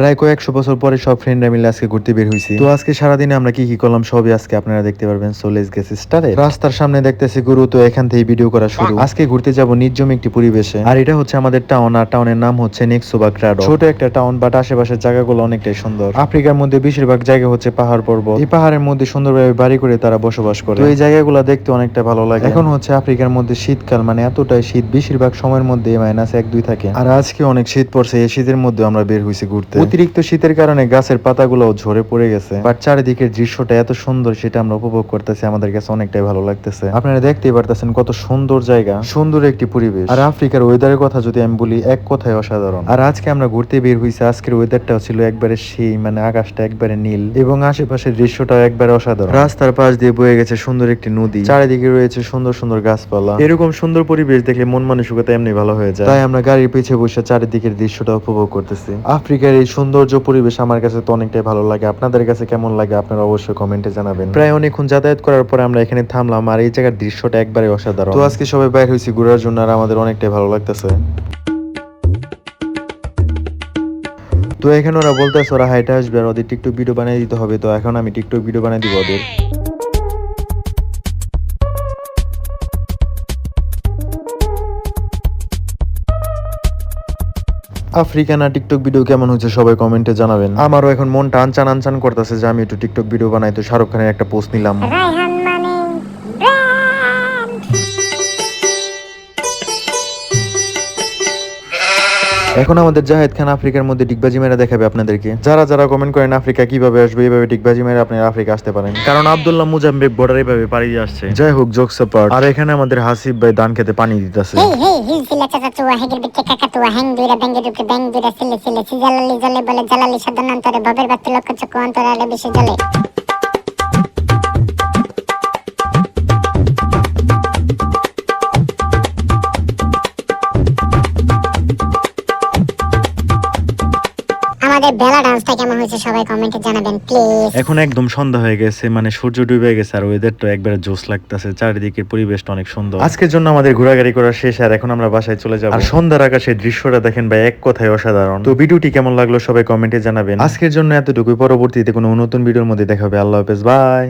প্রায় কয়েকশো বছর পরে সব ফ্রেন্ডরা মিলে আজকে ঘুরতে বের হয়েছি তো আজকে সারাদিনে আমরা কি কি করলাম সবই আজকে আপনারা দেখতে পারবেন। সো লেটস গেট স্টার্টেড রাস্তার সামনে দেখতেছি গুরু, তো এখান থেকে ভিডিও করা শুরু। আজকে ঘুরতে যাব নির্জম একটি পরিবেশে। আর এটা হচ্ছে আমাদের টাউন আর টাউনের নাম হচ্ছে নেক্সো বা গ্রাডো ছোট একটা টাউন বাট আশেপাশের জায়গাগুলো অনেকটাই সুন্দর। আফ্রিকার মধ্যে বেশিরভাগ জায়গা হচ্ছে পাহাড় পর্বত। এই পাহাড়ের মধ্যে সুন্দরভাবে বাড়ি করে তারা বসবাস করে। তো এই জায়গাগুলো দেখতে অনেকটা ভালো লাগে। এখন হচ্ছে আফ্রিকার মধ্যে শীতকাল মানে এতটাই শীত, বেশিরভাগ সময়ের মধ্যে মাইনাস এক, দুই থাকে। আর আজকে অনেক শীত পড়ছে, এই শীতের মধ্যে আমরা বের হয়েছি ঘুরতে। অতিরিক্ত শীতের কারণে গাছের পাতাগুলো ঝরে পড়ে গেছে। বাট চারিদিকের দৃশ্যটা এত সুন্দর সেটা আমরা উপভোগ করতেছি, আমাদের কাছে অনেকটাই ভালো লাগতেছে। আপনারা দেখতেই পারতেছেন কত সুন্দর জায়গা, সুন্দর একটি পরিবেশ। আর আফ্রিকার ওয়েদারের কথা যদি আমি বলি, এক কথায় অসাধারণ। আর আজকে আমরা ঘুরতে বের হয়েছি আজকের ওয়েদারটাও ছিল একবারে সেই মানে আকাশটা একবারে নীল। এবং আশেপাশের দৃশ্যটাও একবারে অসাধারণ। রাস্তার পাশ দিয়ে বয়ে গেছে সুন্দর একটি নদী। চারিদিকে রয়েছে সুন্দর সুন্দর গাছপালা। এরকম সুন্দর পরিবেশ দেখলে মন মানসিকতা এমনি ভালো হয়ে যায়। তাই আমরা গাড়ির পিছে বসে চারিদিকের দৃশ্যটা উপভোগ করতেছি। আফ্রিকার এই সৌন্দর্য পরিবেশ আমার কাছে তো অনেকটাই ভালো লাগে। আপনাদের কাছে কেমন লাগে? আপনারা অবশ্যই কমেন্টে জানাবেন। প্রায় অনেকক্ষণ যাতায়াত করার পরে আমরা এখানে থামলাম আর এই জায়গার দৃশ্যটা একবারে অসাধারণ। তো আজকে সবাই বাইর হয়েছি ঘোরার জন্য আর আমাদের অনেকটাই ভালো লাগতেছে। তো এখানে ওরা বলতেছে ওরা হাইটে আসবে আর ওদের টিকটক ভিডিও বানিয়ে দিতে হবে। তো এখন আমি টিকটক ভিডিও বানিয়ে দিব ওদের। আফ্রিকানা টিকটক ভিডিও কেমন হচ্ছে সবাই কমেন্টে জানাবেন। আমারও এখন মনটা আনচান আনচান করতেছে যে আমি একটু টিকটক ভিডিও বানাই, তো শাহরুখ খানের একটা পোস্ট নিলাম। এখন আমাদের জাহেদ খান আফ্রিকার মধ্যে ডিগবাজি মেরা দেখাবে আপনাদেরকে। যারা যারা কমেন্ট করেন আফ্রিকা কীভাবে আসবে এইভাবে ডিগবাজি মেরে আপনারা আফ্রিকা আসতে পারেন। কারণ আব্দুল্লাহ মুজাম্বিক বর্ডার এইভাবে পাড়ি দিয়ে আসছে। যাই হোক জোকস পার্ট আর এখানে আমাদের হাসিব ভাই ধান খেতে পানি দিতেছে। জলে বলে জালালি সাধারণান্তরে ভবের বাতি লক্ষ চক্র অন্তরালে বেশি জলে আমাদের বেলা ডান্সটা কেমন হয়েছে সবাই কমেন্টে জানাবেন প্লিজ। এখন একদম সন্ধ্যা হয়ে গেছে মানে সূর্য ডুবে গেছে আর ওয়েদার তো একবারে জোস লাগতেছে চারিদিকের পরিবেশটা অনেক সুন্দর। আজকের জন্য আমাদের ঘোরাঘুরি করা শেষ আর এখন আমরা বাসায় চলে যাব। আর সন্ধ্যার আকাশের দৃশ্যটা দেখেন ভাই এক কথায় অসাধারণ। তো ভিডিওটি কেমন লাগল সবাই কমেন্টে জানাবেন। আজকের জন্য এতটুকুই পরবর্তীতে কোনো নতুন ভিডিওর মধ্যে দেখা হবে। আল্লাহ হাফেজ বাই।